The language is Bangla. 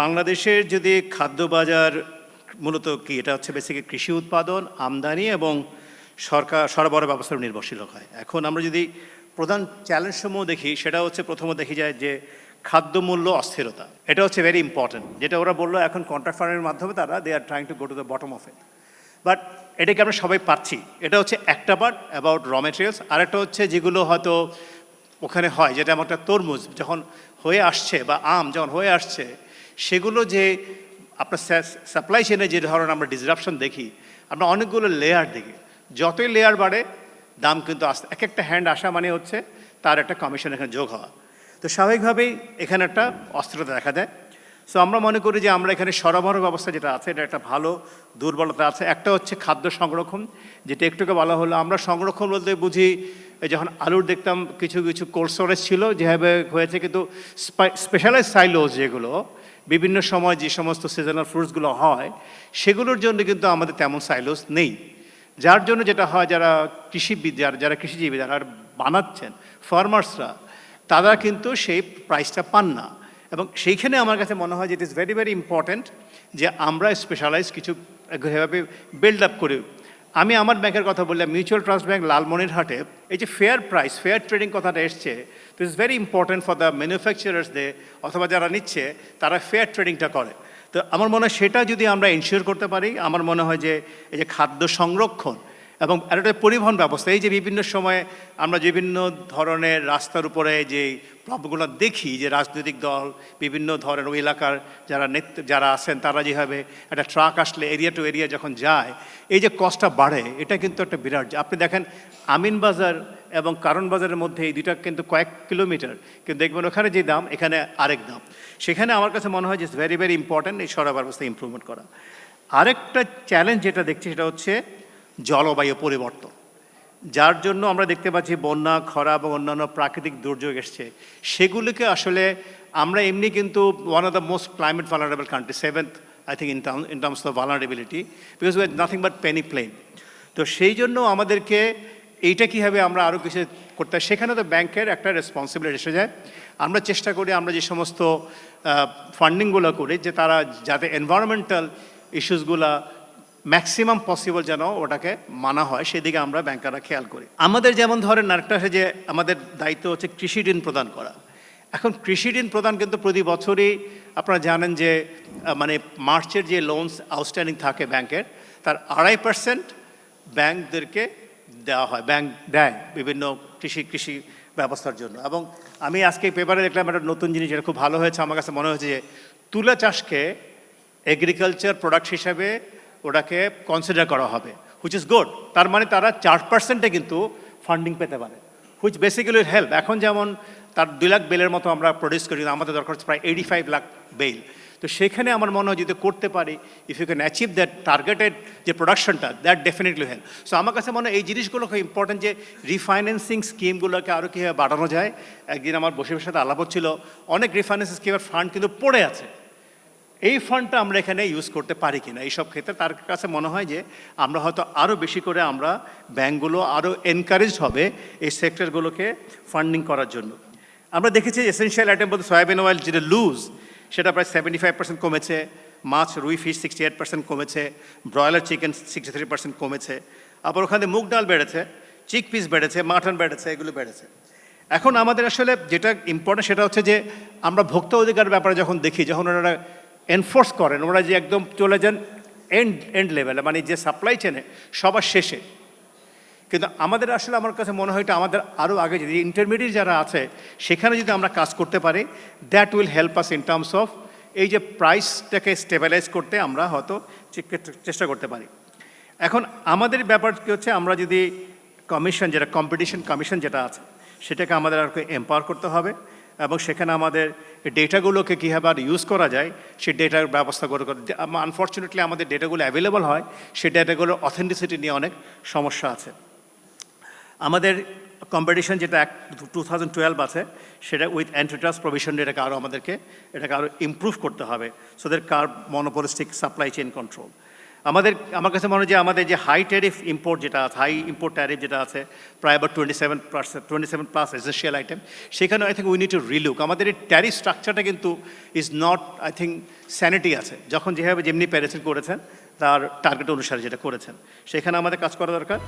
বাংলাদেশের যদি খাদ্য বাজার মূলত কি, এটা হচ্ছে বেসিক্যালি কৃষি উৎপাদন, আমদানি এবং সরকার, সরবরাহ ব্যবস্থার নির্ভরশীল হয়। এখন আমরা যদি প্রধান চ্যালেঞ্জ সমূহ দেখি, সেটা হচ্ছে প্রথমত দেখি যায় যে খাদ্য মূল্য অস্থিরতা। এটা হচ্ছে ভেরি ইম্পর্টেন্ট যেটা ওরা বলল, এখন কন্ট্রাক্ট ফার্মের মাধ্যমে তারা they are trying to go to the bottom of it but এটাকে আমরা সবাই পাচ্ছি এটা হচ্ছে একটা পার্ট অ্যাবাউট র মেটেরিয়ালস আরেকটা হচ্ছে যেগুলো হয়তো ওখানে হয়, যেটা আমার একটা তরমুজ, যখন হয়ে আসছে বা আম যখন হয়ে আসছে সেগুলো যে আপনার সাপ্লাই চেনে যে ধরনের আমরা ডিসরাপশন দেখি, আমরা অনেকগুলো লেয়ার দেখি। যতই লেয়ার বাড়ে, দাম কিন্তু আস্তে এক একটা হ্যান্ড আসা মানে হচ্ছে তার একটা কমিশন এখানে যোগ হওয়া। তো স্বাভাবিকভাবেই এখানে একটা অস্থিরতা দেখা দেয়। সো আমরা মনে করি যে আমরা এখানে সরবরাহ ব্যবস্থা যেটা আছে, এটা একটা ভালো দুর্বলতা আছে। একটা হচ্ছে খাদ্য সংরক্ষণ, যেটা একটুকে বলা হলো। আমরা সংরক্ষণ বলতে বুঝি যখন আলুর দেখতাম, কিছু কিছু কোল্ড স্টোরেজ ছিল, যেভাবে হয়েছে, কিন্তু স্পেশালাইজ সাইলোজ যেগুলো বিভিন্ন সময় যে সমস্ত সিজনাল ফ্রুটসগুলো হয়, সেগুলোর জন্য কিন্তু আমাদের তেমন সাইলোজ নেই। যার জন্য যেটা হয়, যারা কৃষিবিদ, যারা যারা কৃষিজীবী, যারা বানাচ্ছেন ফার্মার্সরা তারা কিন্তু সেই প্রাইসটা পান না। এবং সেইখানে আমার কাছে মনে হয় যে it is very very important যে আমরা স্পেশালাইজ কিছু এভাবে বিল্ড আপ করি আমি আমার ব্যাংকের কথা বললাম মিউচুয়াল ট্রাস্ট ব্যাংক লালমনিরহাটে। এই যে ফেয়ার প্রাইস ফেয়ার ট্রেডিং কথাটা এসছে তো is very important for the manufacturers they অথবা যারা নিচ্ছে, তারা ফেয়ার ট্রেডিংটা করে। তো আমার মনে হয় সেটা যদি আমরা ইনশিওর করতে পারি, আমার মনে হয় যে এই যে খাদ্য সংরক্ষণ এবং একটা পরিবহন ব্যবস্থা, এই যে বিভিন্ন সময়ে আমরা বিভিন্ন ধরনের রাস্তার উপরে যে প্রবগুলো দেখি, যে রাজনৈতিক দল, বিভিন্ন ধরনের ওই এলাকার যারা নেতৃত্ব যারা আছেন, তারা যেভাবে একটা ট্রাক আসলে এরিয়া টু এরিয়া যখন যায়, এই যে কষ্টটা বাড়ে, এটা কিন্তু একটা বিরাট, আপনি দেখেন আমিন বাজার এবং কারণ বাজারের মধ্যে এই দুইটা কিন্তু কয়েক কিলোমিটার, কিন্তু দেখবেন ওখানে যে দাম, এখানে আরেক দাম। সেখানে আমার কাছে মনে হয় যে ভেরি ভেরি ইম্পর্ট্যান্ট এই সরব ব্যবস্থা ইম্প্রুভমেন্ট করা। আরেকটা চ্যালেঞ্জ যেটা দেখছি সেটা হচ্ছে জলবায়ু পরিবর্তন, যার জন্য আমরা দেখতে পাচ্ছি বন্যা, খরা এবং অন্যান্য প্রাকৃতিক দুর্যোগ এসছে। সেগুলিকে আসলে আমরা এমনি কিন্তু one of the most climate vulnerable country seventh I think in term in terms of vulnerability because we nothing but penny plain তো সেই জন্য আমাদেরকে এইটা কীভাবে আমরা আরও কিছু করতে হয়, সেখানে তো ব্যাংকের একটা রেসপন্সিবিলিটি এসে যায়। আমরা চেষ্টা করি আমরা যে সমস্ত ফান্ডিংগুলো করি, যে তারা যাতে এনভায়রনমেন্টাল ইস্যুসগুলা ম্যাক্সিমাম পসিবল যেন ওটাকে মানা হয়, সেদিকে আমরা ব্যাংকাররা খেয়াল করি। আমাদের যেমন ধরেন আরেকটা যে, আমাদের দায়িত্ব হচ্ছে কৃষি ঋণ প্রদান করা। এখন কৃষি ঋণ প্রদান কিন্তু প্রতি বছরই আপনারা জানেন যে মানে মার্চের যে লোনস আউটস্ট্যান্ডিং থাকে ব্যাংকের, তার আড়াই পার্সেন্ট ব্যাংকদেরকে দেওয়া হয়, ব্যাংক দেয় বিভিন্ন কৃষি কৃষি ব্যবস্থার জন্য। এবং আমি আজকে পেপারে দেখলাম একটা নতুন জিনিস যেটা খুব ভালো হয়েছে। আমার কাছে মনে হয়েছে যে, তুলা চাষকে এগ্রিকালচার প্রোডাক্ট হিসাবে ওটাকে কনসিডার করা হবে হুইচ ইজ গুড তার মানে তারা চার পার্সেন্টে কিন্তু ফান্ডিং পেতে পারে হুইচ বেসিক্যালি হেল্প এখন যেমন তার দুই লাখ বেলের মতো আমরা প্রডিউস করি, আমাদের দরকার হচ্ছে প্রায় এইটি ফাইভ লাখ বেল। তো সেখানে আমার মনে হয় যদি করতে পারি if you can achieve that targeted যে প্রোডাকশনটা দ্যাট ডেফিনেটলি হেল্প সো আমার কাছে মনে হয় এই জিনিসগুলো খুব ইম্পর্টেন্ট যে রিফাইন্যান্সিং স্কিমগুলোকে আরও কীভাবে বাড়ানো যায়। একদিন আমার বসে বসে সাথে আলাপ হচ্ছিল, অনেক রিফাইন্যান্স স্কিমের ফান্ড কিন্তু পড়ে আছে। এই ফান্ডটা আমরা এখানে ইউজ করতে পারি কিনা, এইসব ক্ষেত্রে তার কাছে মনে হয় যে আমরা হয়তো আরও বেশি করে আমরা ব্যাঙ্কগুলো আরও এনকারেজড হবে এই সেক্টরগুলোকে ফান্ডিং করার জন্য। আমরা দেখেছি এসেনশিয়াল আইটেম বলতে সয়াবিন অয়েল যেটা লুজ সেটা প্রায় সেভেন্টি ফাইভ পার্সেন্ট কমেছে, মাছ, rui fish sixty eight percent কমেছে broiler chicken sixty three percent কমেছে, আবার ওখানে মুগ ডাল বেড়েছে চিক পিস বেড়েছে মাটন বেড়েছে, এগুলো বেড়েছে। এখন আমাদের আসলে যেটা ইম্পর্টেন্ট সেটা হচ্ছে যে আমরা ভোক্তা অধিকার ব্যাপারে যখন দেখি, যখন ওনারা এনফোর্স করেন, ওরা যে একদম চলে যান এন্ড এন্ড লেভেলে মানে যে সাপ্লাই চেনে সবার শেষে। কিন্তু আমাদের আসলে আমার কাছে মনে হয় এটা আমাদের আরও আগে যদি ইন্টারমিডিয়েট যারা আছে, সেখানে যদি আমরা কাজ করতে পারি that will help us in terms of এই যে প্রাইসটাকে স্টেবিলাইজ করতে আমরা হয়তো চেষ্টা করতে পারি। এখন আমাদের ব্যাপার কী হচ্ছে, আমরা যদি কমিশন যেটা কম্পিটিশন কমিশন যেটা আছে, সেটাকে আমাদের আর এম্পাওয়ার করতে হবে। এবং সেখানে আমাদের ডেটাগুলোকে কীভাবে আর ইউজ করা যায়, সেই ডেটার ব্যবস্থা করে আনফর্চুনেটলি আমাদের ডেটাগুলো অ্যাভেলেবল হয়, সেই ডেটাগুলোর অথেন্টিসিটি নিয়ে অনেক সমস্যা আছে। আমাদের কম্পিটিশন যেটা এক টু থাউজেন্ড টুয়েলভ আছে, সেটা উইথ অ্যান্টিট্রাস্ট প্রভিশন এটাকে আরও আমাদেরকে, এটাকে আরও ইমপ্রুভ করতে হবে so their car monopolistic supply chain control আমাদের, আমার কাছে মনে হয় যে আমাদের যে হাই ট্যারিফ ইম্পোর্ট যেটা আছে হাই ইম্পোর্ট ট্যারিফ যেটা আছে, প্রায় আবার twenty seven percent twenty seven plus essential item সেখানে I think we need to relook আমাদের এই ট্যারিফ স্ট্রাকচারটা কিন্তু is not I think sanity আছে। যখন যেভাবে যেমনি প্যারিসেন করেছেন, তার টার্গেট অনুসারে যেটা করেছেন। সেখানে আমাদের কাজ করা দরকার।